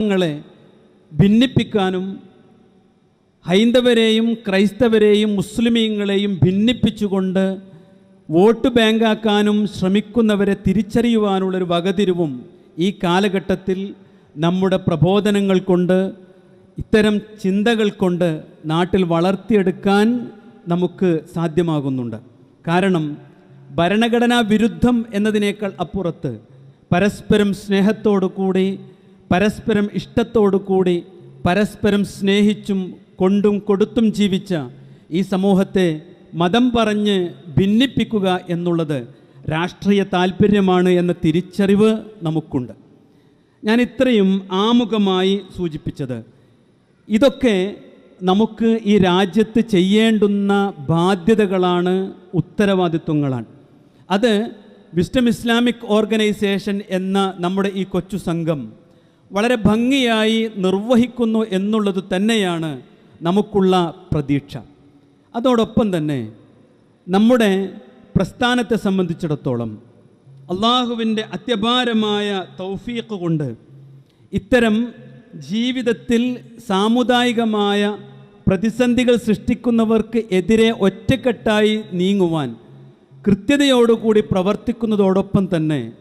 ങ്ങളെ ഭിന്നിപ്പിക്കാനും ഹൈന്ദവരെയും ക്രൈസ്തവരെയും മുസ്ലിമീങ്ങളെയും ഭിന്നിപ്പിച്ചുകൊണ്ട് വോട്ട് ബാങ്കാക്കാനും ശ്രമിക്കുന്നവരെ തിരിച്ചറിയുവാനുള്ളൊരു വകതിരിവും ഈ കാലഘട്ടത്തിൽ നമ്മുടെ പ്രബോധനങ്ങൾ കൊണ്ട് ഇത്തരം ചിന്തകൾ കൊണ്ട് നാട്ടിൽ വളർത്തിയെടുക്കാൻ നമുക്ക് സാധ്യമാകുന്നുണ്ട്. കാരണം ഭരണഘടനാ വിരുദ്ധം എന്നതിനേക്കാൾ അപ്പുറത്ത് പരസ്പരം സ്നേഹത്തോടു കൂടി പരസ്പരം ഇഷ്ടത്തോടു കൂടി പരസ്പരം സ്നേഹിച്ചും കൊണ്ടും കൊടുത്തും ജീവിച്ച ഈ സമൂഹത്തെ മതം പറഞ്ഞ് ഭിന്നിപ്പിക്കുക എന്നുള്ളത് രാഷ്ട്രീയ താല്പര്യമാണ് എന്ന തിരിച്ചറിവ് നമുക്കുണ്ട്. ഞാൻ ഇത്രയും ആമുഖമായി സൂചിപ്പിച്ചത്. ഇതൊക്കെ നമുക്ക് ഈ രാജ്യത്ത് ചെയ്യേണ്ടുന്ന ബാധ്യതകളാണ് ഉത്തരവാദിത്വങ്ങളാണ്. അത് വിസ്റ്റം ഇസ്ലാമിക് ഓർഗനൈസേഷൻ എന്ന നമ്മുടെ ഈ കൊച്ചു സംഘം വളരെ ഭംഗിയായി നിർവഹിക്കുന്നു എന്നുള്ളത് തന്നെയാണ് നമുക്കുള്ള പ്രതീക്ഷ. അതോടൊപ്പം തന്നെ നമ്മുടെ പ്രസ്ഥാനത്തെ സംബന്ധിച്ചിടത്തോളം അള്ളാഹുവിന്റെ അത്യപാരമായ തൗഫീഖ് കൊണ്ട് ഇത്തരം ജീവിതത്തിൽ സാമുദായികമായ പ്രതിസന്ധികൾ സൃഷ്ടിക്കുന്നവർക്ക് എതിരെ ഒറ്റക്കെട്ടായി നീങ്ങുവാൻ കൃത്യതയോടുകൂടി പ്രവർത്തിക്കുന്നതോടൊപ്പം തന്നെ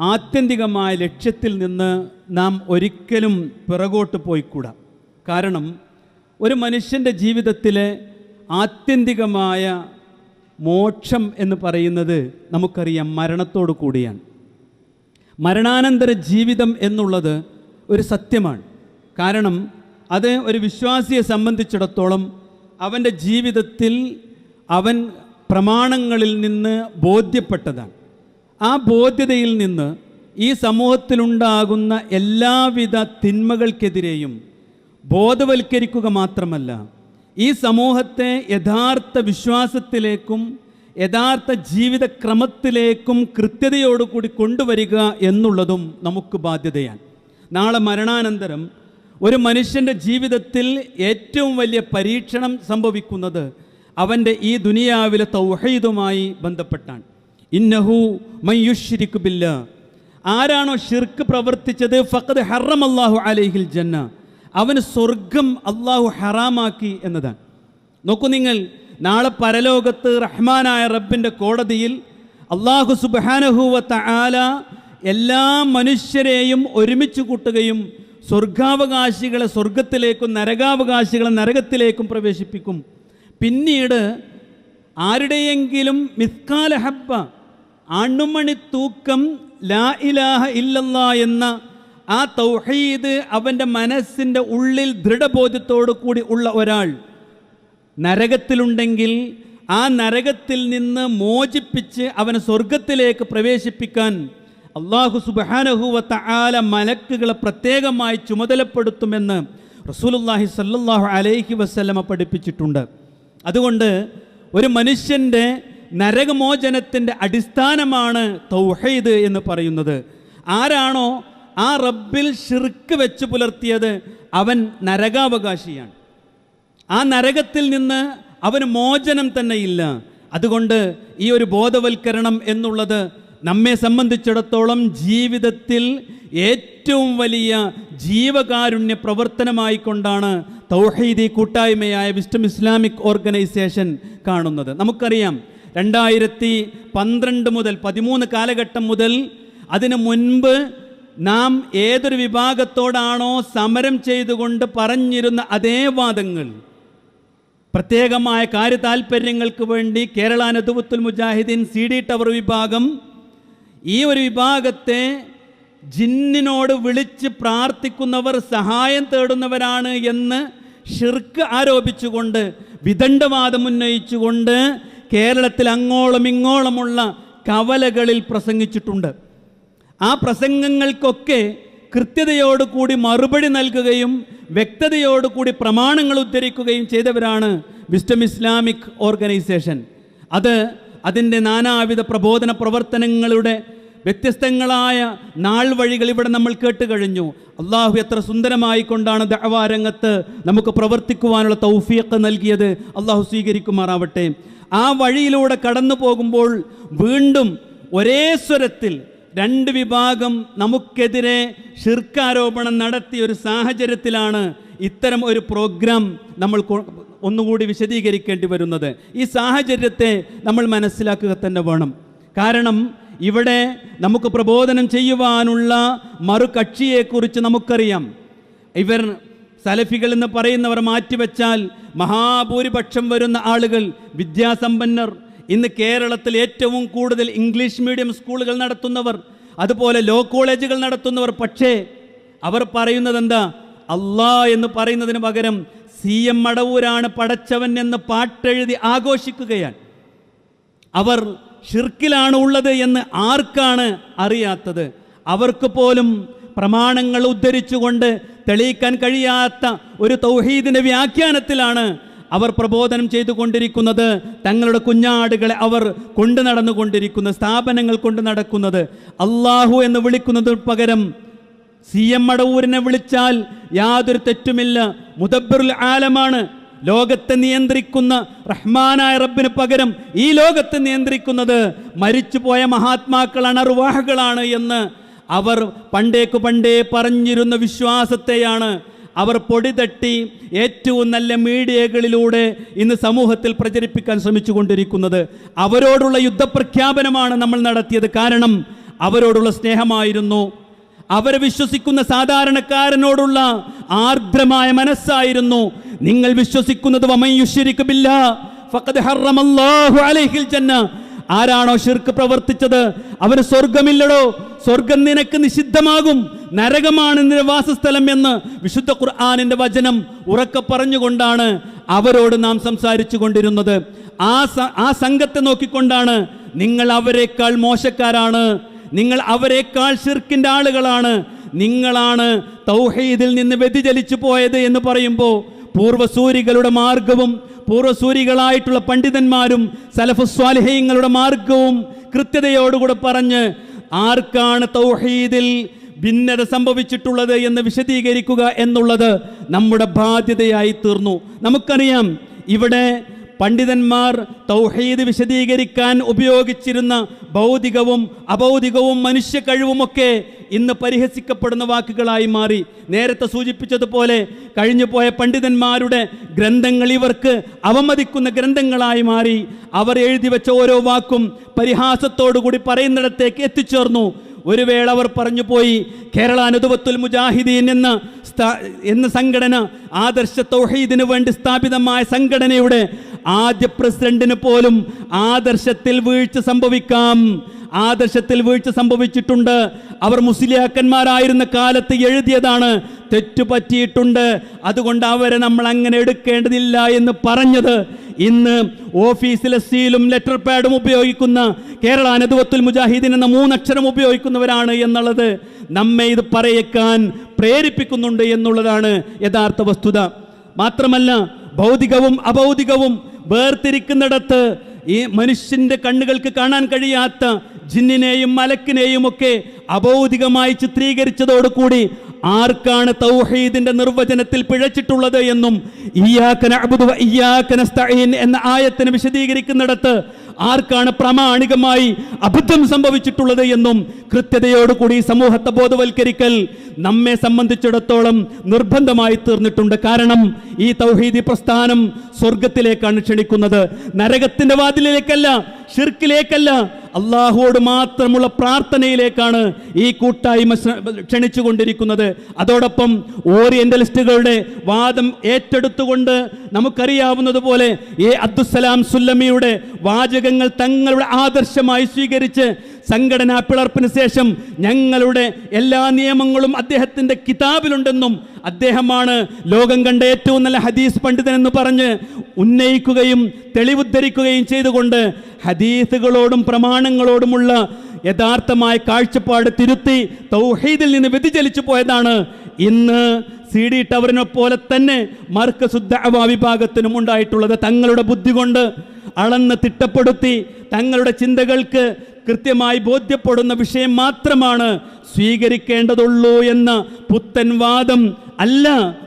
ആത്യന്തികമായ ലക്ഷ്യത്തിൽ നിന്ന് നാം ഒരിക്കലും പിറകോട്ട് പോയിക്കൂടാ. കാരണം ഒരു മനുഷ്യന്റെ ജീവിതത്തിലെ ആത്യന്തികമായ മോക്ഷം എന്ന് പറയുന്നത് നമുക്കറിയാം മരണത്തോടു കൂടിയാണ്. മരണാനന്തര ജീവിതം എന്നുള്ളത് ഒരു സത്യമാണ്. കാരണം അത് ഒരു വിശ്വാസിയെ സംബന്ധിച്ചിടത്തോളം അവന്റെ ജീവിതത്തിൽ അവൻ പ്രമാണങ്ങളിൽ നിന്ന് ബോധ്യപ്പെട്ടതാണ്. ആ ബോധ്യതയിൽ നിന്ന് ഈ സമൂഹത്തിലുണ്ടാകുന്ന എല്ലാവിധ തിന്മകൾക്കെതിരെയും ബോധവൽക്കരിക്കുക മാത്രമല്ല ഈ സമൂഹത്തെ യഥാർത്ഥ വിശ്വാസത്തിലേക്കും യഥാർത്ഥ ജീവിതക്രമത്തിലേക്കും കൃത്യതയോടുകൂടി കൊണ്ടുവരിക എന്നുള്ളതും നമുക്ക് ബാധ്യതയാണ്. നാളെ മരണാനന്തരം ഒരു മനുഷ്യന്റെ ജീവിതത്തിൽ ഏറ്റവും വലിയ പരീക്ഷണം സംഭവിക്കുന്നത് അവന്റെ ഈ ദുനിയാവിലെ തൗഹീദുമായി ബന്ധപ്പെട്ടാണ്. ഇന്നഹു മയ്യുഷിരിക്കു ബില്ല. ആരാണോ ഷിർക്ക് പ്രവർത്തിച്ചത്? ഫക്കത് ഹറം അള്ളാഹു അലൈഹിൽ ജന്ന. അവന് സ്വർഗം അള്ളാഹു ഹറാമാക്കി എന്നതാണ്. നോക്കൂ നിങ്ങൾ നാളെ പരലോകത്ത് റഹ്മാനായ റബ്ബിന്റെ കോടതിയിൽ അള്ളാഹു സുബാനഹുവത്ത ആല എല്ലാ മനുഷ്യരെയും ഒരുമിച്ച് കൂട്ടുകയും സ്വർഗാവകാശികളെ സ്വർഗത്തിലേക്കും നരകാവകാശികളെ നരകത്തിലേക്കും പ്രവേശിപ്പിക്കും. പിന്നീട് ആരുടെയെങ്കിലും മിസ്കാല ഹബ്ബ അണുമണി തൂക്കം ലാ ഇലാഹ ഇല്ലല്ല എന്ന ആ തൗഹീദ് അവന്റെ മനസ്സിന്റെ ഉള്ളിൽ ദൃഢബോധ്യത്തോടു കൂടി ഉള്ള ഒരാൾ. നരകത്തിലുണ്ടെങ്കിൽ ആ നരകത്തിൽ നിന്ന് മോചിപ്പിച്ച് അവനെ സ്വർഗത്തിലേക്ക് പ്രവേശിപ്പിക്കാൻ അള്ളാഹു സുബാനഹുവത്ത ആല മലക്കുകളെ പ്രത്യേകമായി ചുമതലപ്പെടുത്തുമെന്ന് റസൂലുല്ലാഹി സല്ലാഹു അലൈഹി വസ്ലമ പഠിപ്പിച്ചിട്ടുണ്ട്. അതുകൊണ്ട് ഒരു മനുഷ്യന്റെ നരകമോചനത്തിന്റെ അടിസ്ഥാനമാണ് തൗഹീദ് എന്ന് പറയുന്നത്. ആരാണോ ആ റബ്ബിൽ ഷിർക്ക് വെച്ച് പുലർത്തിയത് അവൻ നരകാവകാശിയാണ്. ആ നരകത്തിൽ നിന്ന് അവന് മോചനം തന്നെ ഇല്ല. അതുകൊണ്ട് ഈ ഒരു ബോധവൽക്കരണം എന്നുള്ളത് നമ്മെ സംബന്ധിച്ചിടത്തോളം ജീവിതത്തിൽ ഏറ്റവും വലിയ ജീവകാരുണ്യ പ്രവർത്തനമായിക്കൊണ്ടാണ് തൗഹീദി കൂട്ടായ്മയായ വിസ്റ്റം ഇസ്ലാമിക് ഓർഗനൈസേഷൻ കാണുന്നത്. നമുക്കറിയാം രണ്ടായിരത്തി പന്ത്രണ്ട് മുതൽ പതിമൂന്ന് കാലഘട്ടം മുതൽ അതിനു മുൻപ് നാം ഏതൊരു വിഭാഗത്തോടാണോ സമരം ചെയ്തുകൊണ്ട് പറഞ്ഞിരുന്ന അതേ വാദങ്ങൾ. പ്രത്യേകമായ കാര്യതാൽപ്പര്യങ്ങൾക്ക് വേണ്ടി Kerala Nadvathul Mujahideen C D tower വിഭാഗം ഈ ഒരു വിഭാഗത്തെ ജിന്നിനോട് വിളിച്ച് പ്രാർത്ഥിക്കുന്നവർ സഹായം തേടുന്നവരാണ് എന്ന് ഷിർക്ക് ആരോപിച്ചുകൊണ്ട് വിദണ്ഡവാദം ഉന്നയിച്ചുകൊണ്ട് കേരളത്തിൽ അങ്ങോളം ഇങ്ങോളമുള്ള കവലകളിൽ പ്രസംഗിച്ചിട്ടുണ്ട്. ആ പ്രസംഗങ്ങൾക്കൊക്കെ കൃത്യതയോടുകൂടി മറുപടി നൽകുകയും വ്യക്തതയോടുകൂടി പ്രമാണങ്ങൾ ഉദ്ധരിക്കുകയും ചെയ്തവരാണ് വിസ്റ്റം ഇസ്ലാമിക് ഓർഗനൈസേഷൻ. അത് അതിന്റെ നാനാവിധ പ്രബോധന പ്രവർത്തനങ്ങളുടെ വ്യത്യസ്തങ്ങളായ നാൾ വഴികൾ ഇവിടെ നമ്മൾ കേട്ട് കഴിഞ്ഞു. അള്ളാഹു എത്ര സുന്ദരമായി കൊണ്ടാണ് ദഹവാരംഗത്ത് നമുക്ക് പ്രവർത്തിക്കുവാനുള്ള തൗഫിയൊക്കെ നൽകിയത്. അള്ളാഹു സ്വീകരിക്കുമാറാവട്ടെ. ആ വഴിയിലൂടെ കടന്നു പോകുമ്പോൾ വീണ്ടും ഒരേ സ്വരത്തിൽ രണ്ട് വിഭാഗം നമുക്കെതിരെ ഷിർക്കാരോപണം നടത്തിയ ഒരു സാഹചര്യത്തിലാണ് ഇത്തരം ഒരു പ്രോഗ്രാം നമ്മൾ ഒന്നുകൂടി വിശദീകരിക്കേണ്ടി വരുന്നത്. ഈ സാഹചര്യത്തെ നമ്മൾ മനസ്സിലാക്കുക തന്നെ വേണം. കാരണം ഇവിടെ നമുക്ക് പ്രബോധനം ചെയ്യുവാനുള്ള മറുകക്ഷിയെക്കുറിച്ച് നമുക്കറിയാം. ഇവർ സലഫികൾ എന്ന് പറയുന്നവർ മാറ്റിവെച്ചാൽ മഹാഭൂരിപക്ഷം വരുന്ന ആളുകൾ വിദ്യാസമ്പന്നർ. ഇന്ന് കേരളത്തിൽ ഏറ്റവും കൂടുതൽ ഇംഗ്ലീഷ് മീഡിയം സ്കൂളുകൾ നടത്തുന്നവർ അതുപോലെ ലോ കോളേജുകൾ നടത്തുന്നവർ. പക്ഷേ അവർ പറയുന്നത് എന്താ അള്ളാ എന്ന് പറയുന്നതിന് പകരം സി എം മടവൂരാണ് പടച്ചവൻ എന്ന് പാട്ടെഴുതി ആഘോഷിക്കുകയാണ്. അവർ ഷിർക്കിലാണ് ഉള്ളത് എന്ന് ആർക്കാണ് അറിയാത്തത്? അവർക്ക് പോലും പ്രമാണങ്ങൾ ഉദ്ധരിച്ചുകൊണ്ട് തെളിയിക്കാൻ കഴിയാത്ത ഒരു തൗഹീദിന്റെ വ്യാഖ്യാനത്തിലാണ് അവർ പ്രബോധനം ചെയ്തുകൊണ്ടിരിക്കുന്നത്. തങ്ങളുടെ കുഞ്ഞാടുകളെ അവർ കൊണ്ടു നടന്നുകൊണ്ടിരിക്കുന്ന സ്ഥാപനങ്ങൾ കൊണ്ട് നടക്കുന്നത്. അള്ളാഹു എന്ന് വിളിക്കുന്നതിന് പകരം സി എം മടവൂരിനെ വിളിച്ചാൽ യാതൊരു തെറ്റുമില്ല. മുദബ്ബറുൽ ആലമാണ് ലോകത്തെ നിയന്ത്രിക്കുന്ന റഹ്മാനായ റബ്ബിന് പകരം ഈ ലോകത്തെ നിയന്ത്രിക്കുന്നത്. മരിച്ചുപോയ മഹാത്മാക്കളാണ് അറുവാഹകളാണ് എന്ന് അവർ പണ്ടേക്ക് പണ്ടേ പറഞ്ഞിരുന്ന വിശ്വാസത്തെയാണ് അവർ പൊടി തട്ടി ഏറ്റവും നല്ല മീഡിയകളിലൂടെ ഇന്ന് സമൂഹത്തിൽ പ്രചരിപ്പിക്കാൻ ശ്രമിച്ചു ശ്രമിച്ചുകൊണ്ടിരിക്കുന്നത്. അവരോടുള്ള യുദ്ധപ്രഖ്യാപനമാണ് നമ്മൾ നടത്തിയത്. കാരണം അവരോടുള്ള സ്നേഹമായിരുന്നു. അവരെ വിശ്വസിക്കുന്ന സാധാരണക്കാരനോടുള്ള ആർദ്രമായ മനസ്സായിരുന്നു. നിങ്ങൾ വിശ്വസിക്കുന്നത് വമയ്യുശ്ശിരിക്ക് ബില്ലാ ഫഖദ് ജന്ന ആരാണോ ഷിർക്ക് പ്രവർത്തിച്ചത്? അവന് സ്വർഗമില്ലടോ സ്വർഗം നിനക്ക് നിഷിദ്ധമാകും. നരകമാണ് നിന്റെ വാസസ്ഥലം എന്ന് വിശുദ്ധ ഖുർആാനിന്റെ വചനം ഉറക്കെ പറഞ്ഞുകൊണ്ടാണ് അവരോട് നാം സംസാരിച്ചു കൊണ്ടിരുന്നത്. ആ ആ സംഘത്തെ നോക്കിക്കൊണ്ടാണ് നിങ്ങൾ അവരെക്കാൾ മോശക്കാരാണ്. നിങ്ങൾ അവരെക്കാൾ ഷിർക്കിന്റെ ആളുകളാണ്. നിങ്ങളാണ് തൗഹീദിൽ നിന്ന് വ്യതിചലിച്ചു പോയത് എന്ന് പറയുമ്പോൾ പൂർവസൂരികളുടെ മാർഗവും പൂർവസൂരികളായിട്ടുള്ള പണ്ഡിതന്മാരും സലഫുസ്വാലിഹ്യങ്ങളുടെ മാർഗവും കൃത്യതയോടുകൂടെ പറഞ്ഞ് ആർക്കാണ് തൗഹീദിൽ ഭിന്നത സംഭവിച്ചിട്ടുള്ളത് എന്ന് വിശദീകരിക്കുക എന്നുള്ളത് നമ്മുടെ ബാധ്യതയായി തീർന്നു. നമുക്കറിയാം ഇവിടെ പണ്ഡിതന്മാർ തൗഹീദ് വിശദീകരിക്കാൻ ഉപയോഗിച്ചിരുന്ന ഭൗതികവും അഭൗതികവും മനുഷ്യ കഴിവുമൊക്കെ ഇന്ന് പരിഹസിക്കപ്പെടുന്ന വാക്കുകളായി മാറി. നേരത്തെ സൂചിപ്പിച്ചതുപോലെ കഴിഞ്ഞുപോയ പണ്ഡിതന്മാരുടെ ഗ്രന്ഥങ്ങൾ ഇവർക്ക് അവമതിക്കുന്ന ഗ്രന്ഥങ്ങളായി മാറി. അവർ എഴുതി വെച്ച ഓരോ വാക്കും പരിഹാസത്തോടുകൂടി പറയുന്നിടത്തേക്ക് എത്തിച്ചേർന്നു. ഒരു വേള അവർ പറഞ്ഞു പോയി കേരള അനുദുവത്തുൽ മുജാഹിദീൻ എന്ന എന്ന സംഘടന ആദർശ തൗഹീദിന് വേണ്ടി സ്ഥാപിതമായ സംഘടനയുടെ ആദ്യ പ്രസിഡന്റിന് പോലും ആദർശത്തിൽ വീഴ്ച സംഭവിക്കാം. ആദർശത്തിൽ വീഴ്ച സംഭവിച്ചിട്ടുണ്ട്. അവർ മുസ്ലിയാക്കന്മാരായിരുന്ന കാലത്ത് എഴുതിയതാണ് തെറ്റുപറ്റിയിട്ടുണ്ട് അതുകൊണ്ട് അവരെ നമ്മൾ അങ്ങനെ എടുക്കേണ്ടതില്ല എന്ന് പറഞ്ഞത്. ഇന്ന് ഓഫീസിലെ സീലും ലെറ്റർ പാഡും ഉപയോഗിക്കുന്ന കേരള അനതുവത്തുൽ മുജാഹിദീൻ എന്ന മൂന്നക്ഷരം ഉപയോഗിക്കുന്നവരാണ് എന്നുള്ളത് നമ്മെ ഇത് പറയേക്കാൻ പ്രേരിപ്പിക്കുന്നുണ്ട് എന്നുള്ളതാണ് യഥാർത്ഥ വസ്തുത. മാത്രമല്ല ഭൗതികവും അഭൗതികവും വേർതിരിക്കുന്നിടത്ത് ഈ മനുഷ്യന്റെ കണ്ണുകൾക്ക് കാണാൻ കഴിയാത്ത ജിന്നിനെയും മലക്കിനെയും ഒക്കെ അഭൗതികമായി ചിത്രീകരിച്ചതോടുകൂടി ആർക്കാണ് തൗഹീദിന്റെ നിർവചനത്തിൽ പിഴച്ചിട്ടുള്ളത് എന്നും നസ്തഈൻ എന്ന ആയത്തിന് വിശദീകരിക്കുന്നിടത്ത് ആർക്കാണ് പ്രാമാണികമായി അബദ്ധം സംഭവിച്ചിട്ടുള്ളത് എന്നും കൃത്യതയോടുകൂടി സമൂഹത്തെ ബോധവൽക്കരിക്കൽ നമ്മെ സംബന്ധിച്ചിടത്തോളം നിർബന്ധമായി തീർന്നിട്ടുണ്ട്. കാരണം ഈ തൗഹീദി പ്രസ്ഥാനം സ്വർഗത്തിലേക്കാണ് ക്ഷണിക്കുന്നത്. നരകത്തിന്റെ വാതിലിലേക്കല്ല ഷിർക്കിലേക്കല്ല അള്ളാഹുവോട് മാത്രമുള്ള പ്രാർത്ഥനയിലേക്കാണ് ഈ കൂട്ടായ്മ ക്ഷണിച്ചുകൊണ്ടിരിക്കുന്നത്. അതോടൊപ്പം ഓറിയന്റലിസ്റ്റുകളുടെ വാദം ഏറ്റെടുത്തുകൊണ്ട് നമുക്കറിയാവുന്നതുപോലെ എ അബ്ദുസലാം സുല്ലമിയുടെ വാചകങ്ങൾ തങ്ങളുടെ ആദർശമായി സ്വീകരിച്ച് സംഘടനാ പിളർപ്പിന് ശേഷം ഞങ്ങളുടെ എല്ലാ നിയമങ്ങളും അദ്ദേഹത്തിന്റെ കിതാബിലുണ്ടെന്നും അദ്ദേഹമാണ് ലോകം കണ്ട ഏറ്റവും നല്ല ഹദീസ് പണ്ഡിതനെന്ന് പറഞ്ഞ് ഉന്നയിക്കുകയും തെളിവുദ്ധരിക്കുകയും ചെയ്തുകൊണ്ട് ഹദീസുകളോടും പ്രമാണങ്ങളോടുമുള്ള യഥാർത്ഥമായ കാഴ്ചപ്പാട് തിരുത്തി തൗഹീദിൽ നിന്ന് വ്യതിചലിച്ചു പോയതാണ് ഇന്ന് സി ഡി ടവറിനെ പോലെ തന്നെ മർക്കസുദ്ധ വിഭാഗത്തിനും ഉണ്ടായിട്ടുള്ളത് തങ്ങളുടെ ബുദ്ധി കൊണ്ട് അളന്ന് തിട്ടപ്പെടുത്തി തങ്ങളുടെ ചിന്തകൾക്ക് കൃത്യമായി ബോധ്യപ്പെടുന്ന വിഷയം മാത്രമാണ് സ്വീകരിക്കേണ്ടതുള്ളൂ എന്ന പുത്തൻ വാദം അല്ല.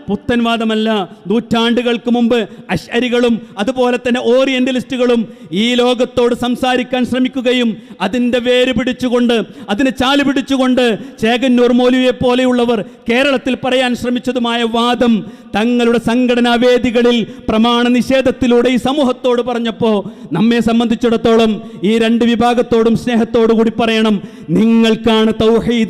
പുത്തൻവാദമല്ല. നൂറ്റാണ്ടുകൾക്ക് മുമ്പ് അശ്വരികളും അതുപോലെ തന്നെ ഓറിയന്റലിസ്റ്റുകളും ഈ ലോകത്തോട് സംസാരിക്കാൻ ശ്രമിക്കുകയും അതിന്റെ വേര് പിടിച്ചുകൊണ്ട് അതിനെ ചാൽ പിടിച്ചുകൊണ്ട് ചേകന്നൂർ മോലുവെ പോലെയുള്ളവർ കേരളത്തിൽ പറയാൻ ശ്രമിച്ചതുമായ വാദം തങ്ങളുടെ സംഘടനാ വേദികളിൽ പ്രമാണ നിഷേധത്തിലൂടെ ഈ സമൂഹത്തോട് പറഞ്ഞപ്പോൾ നമ്മെ സംബന്ധിച്ചിടത്തോളം ഈ രണ്ട് വിഭാഗത്തോടും സ്നേഹത്തോടു കൂടി പറയണം. നിങ്ങൾക്കാണ്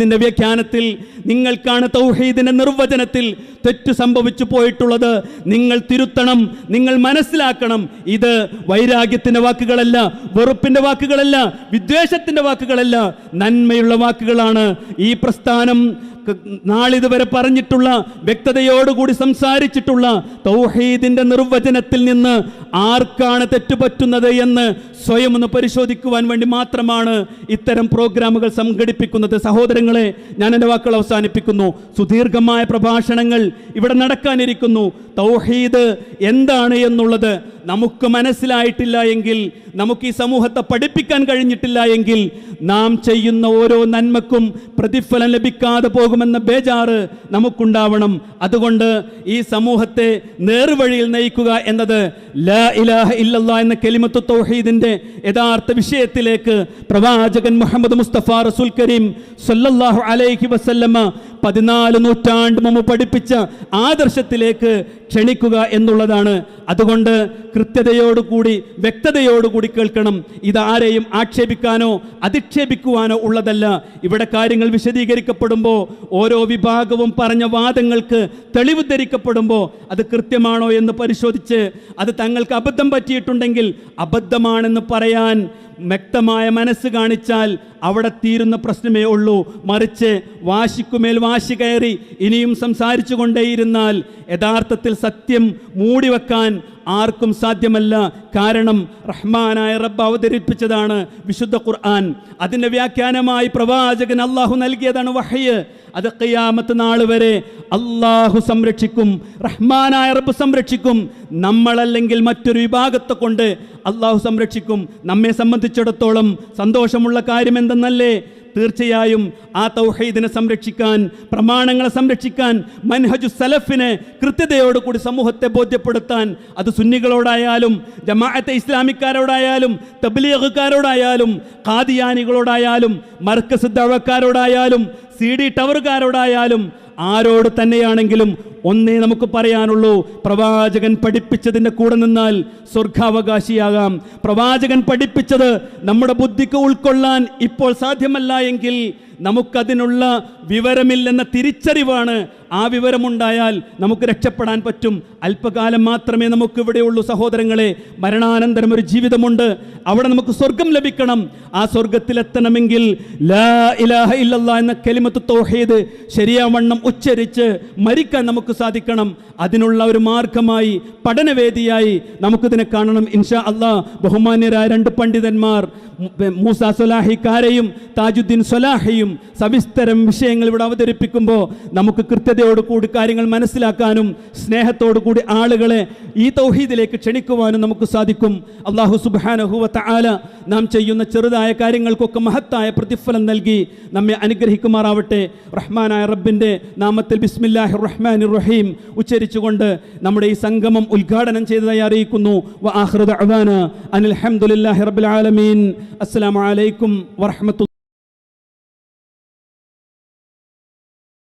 തൗഹീദിന്റെ വ്യാഖ്യാനത്തിൽ നിങ്ങൾക്കാണ് തൗഹീദിന്റെ നിർവചനത്തിൽ തെറ്റ് സംഭവിച്ചു പോയിട്ടുള്ളത്. നിങ്ങൾ തിരുത്തണം നിങ്ങൾ മനസ്സിലാക്കണം. ഇത് വൈരാഗ്യത്തിന്റെ വാക്കുകളല്ല വെറുപ്പിന്റെ വാക്കുകളല്ല വിദ്വേഷത്തിന്റെ വാക്കുകളല്ല. നന്മയുള്ള വാക്കുകളാണ് ഈ പ്രസ്ഥാനം നാളിതുവരെ പറഞ്ഞിട്ടുള്ള വ്യക്തതയോടുകൂടി സംസാരിച്ചിട്ടുള്ള തൗഹീദിന്റെ നിർവചനത്തിൽ നിന്ന് ആർക്കാണ് തെറ്റുപറ്റുന്നത് എന്ന് സ്വയം ഒന്ന് പരിശോധിക്കുവാൻ വേണ്ടി മാത്രമാണ് ഇത്തരം പ്രോഗ്രാമുകൾ സംഘടിപ്പിക്കുന്നത്. സഹോദരങ്ങളെ ഞാൻ എന്റെ വാക്കുകൾ അവസാനിപ്പിക്കുന്നു. സുദീർഘമായ പ്രഭാഷണങ്ങൾ ഇവിടെ നടക്കാനിരിക്കുന്നു. തൗഹീദ് എന്താണ് എന്നുള്ളത് നമുക്ക് മനസ്സിലായിട്ടില്ല എങ്കിൽ നമുക്ക് ഈ സമൂഹത്തെ പഠിപ്പിക്കാൻ കഴിഞ്ഞിട്ടില്ല എങ്കിൽ നാം ചെയ്യുന്ന ഓരോ നന്മക്കും പ്രതിഫലം ലഭിക്കാതെ പോകുമെന്ന ബേജാറ് നമുക്കുണ്ടാവണം. അതുകൊണ്ട് ഈ സമൂഹത്തെ നേർവഴിയിൽ നയിക്കുക എന്നത് ല ഇലാഹ ഇല്ലല്ലാ എന്ന കെലിമത്ത് തൗഹീദിന്റെ യഥാർത്ഥ വിഷയത്തിലേക്ക് പ്രവാചകൻ മുഹമ്മദ് മുസ്തഫ റസൂൽ കരീം സല്ലല്ലാഹു അലൈഹി വസല്ലമ പതിനാല് നൂറ്റാണ്ട് മുമ്പ് പഠിപ്പിച്ച ആദർശത്തിലേക്ക് ക്ഷണിക്കുക എന്നുള്ളതാണ്. അതുകൊണ്ട് കൃത്യതയോടുകൂടി വ്യക്തതയോടുകൂടി കേൾക്കണം. ഇതാരെയും ആക്ഷേപിക്കാനോ അധിക്ഷേപിക്കുവാനോ ഉള്ളതല്ല. ഇവിടെ കാര്യങ്ങൾ വിശദീകരിക്കപ്പെടുമ്പോൾ ഓരോ വിഭാഗവും പറഞ്ഞ വാദങ്ങൾക്ക് തെളിവ് ധരിക്കപ്പെടുമ്പോൾ അത് കൃത്യമാണോ എന്ന് പരിശോധിച്ച് അത് തങ്ങൾക്ക് അബദ്ധം പറ്റിയിട്ടുണ്ടെങ്കിൽ അബദ്ധമാണെന്ന് പറയാൻ വ്യക്തമായ മനസ്സ് കാണിച്ചാൽ അവിടെ തീരുന്ന പ്രശ്നമേ ഉള്ളൂ. മറിച്ച് വാശിക്കുമേൽ വാശി കയറി ഇനിയും സംസാരിച്ചു കൊണ്ടേയിരുന്നാൽ യഥാർത്ഥത്തിൽ സത്യം മൂടിവെക്കാൻ ആർക്കും സാധ്യമല്ല. കാരണം റഹ്മാനായ റബ്ബ് അവതരിപ്പിച്ചതാണ് വിശുദ്ധ ഖുർആൻ. അതിന്റെ വ്യാഖ്യാനമായി പ്രവാചകൻ അള്ളാഹു നൽകിയതാണ് വഹയ്യ്. അത് കയ്യാമത്ത് നാൾ വരെ അള്ളാഹു സംരക്ഷിക്കും റഹ്മാനായ റബ്ബ് സംരക്ഷിക്കും. നമ്മളല്ലെങ്കിൽ മറ്റൊരു വിഭാഗത്തെ കൊണ്ട് അള്ളാഹു സംരക്ഷിക്കും. നമ്മെ സംബന്ധിച്ചിടത്തോളം സന്തോഷമുള്ള കാര്യം എന്തെന്നല്ലേ തീർച്ചയായും ആ തൗഹീദിനെ സംരക്ഷിക്കാൻ പ്രമാണങ്ങളെ സംരക്ഷിക്കാൻ മൻഹജു സലഫിനെ കൃത്യതയോടുകൂടി സമൂഹത്തെ ബോധ്യപ്പെടുത്താൻ അത് സുന്നികളോടായാലും ജമാഅത്തെ ഇസ്ലാമിക്കാരോടായാലും തബ്ലീഗുകാരോടായാലും ഖാദിയാനികളോടായാലും മർക്കസ് ദവക്കാരോടായാലും സി ഡി ടവറുകാരോടായാലും ആരോട് തന്നെയാണെങ്കിലും ഒന്നേ നമുക്ക് പറയാനുള്ളൂ. പ്രവാചകൻ പഠിപ്പിച്ചതിന്റെ കൂടെ നിന്നാൽ സ്വർഗാവകാശിയാകാം. പ്രവാചകൻ പഠിപ്പിച്ചത് നമ്മുടെ ബുദ്ധിക്ക് ഉൾക്കൊള്ളാൻ ഇപ്പോൾ സാധ്യമല്ല എങ്കിൽ നമുക്കതിനുള്ള വിവരമില്ലെന്ന തിരിച്ചറിവാണ് ആ വിവരമുണ്ടായാൽ നമുക്ക് രക്ഷപ്പെടാൻ പറ്റും. അല്പകാലം മാത്രമേ നമുക്ക് ഇവിടെയുള്ളൂ സഹോദരങ്ങളെ. മരണാനന്തരം ഒരു ജീവിതമുണ്ട്. അവിടെ നമുക്ക് സ്വർഗം ലഭിക്കണം. ആ സ്വർഗത്തിലെത്തണമെങ്കിൽ ലാ ഇലാഹ എന്ന കെലിമത്ത് തൗഹീദ് ശരിയാവണ്ണം ഉച്ചരിച്ച് മരിക്കാൻ നമുക്ക് സാധിക്കണം. അതിനുള്ള ഒരു മാർഗമായി പഠനവേദിയായി നമുക്കിതിനെ കാണണം ഇൻഷാ അള്ളാ ബഹുമാന്യരായ രണ്ട് പണ്ഡിതന്മാർ മൂസ സൊലാഹിക്കാരെയും താജുദ്ദീൻ സൊലാഹിയും സവിസ്തരം വിഷയങ്ങൾ ഇവിടെ അവതരിപ്പിക്കുമ്പോൾ നമുക്ക് കൃത്യതയോട് കൂടി കാര്യങ്ങൾ മനസ്സിലാക്കാനും സ്നേഹത്തോടു കൂടി ആളുകളെ ഈ തൗഹീദിലേക്ക് ക്ഷണിക്കുവാനും നമുക്ക് സാധിക്കും. അള്ളാഹു സുബാനഹുവത്ത ആല നാം ചെയ്യുന്ന ചെറുതായ കാര്യങ്ങൾക്കൊക്കെ മഹത്തായ പ്രതിഫലം നൽകി നമ്മെ അനുഗ്രഹിക്കുമാറാവട്ടെ. റഹ്മാനായ റബ്ബിന്റെ നാമത്തിൽ ബിസ്മില്ലാഹി റഹ്മാൻ റഹീം ഉച്ചരിച്ചുകൊണ്ട് നമ്മുടെ ഈ സംഗമം ഉദ്ഘാടനം ചെയ്തതായി അറിയിക്കുന്നു. വ ആഖിറു ദഅവാന അനിൽ റബ്ബിൽ ആലമീൻ. അസ്സലാമു അലൈക്കും വറഹ്മത്തുള്ളാഹി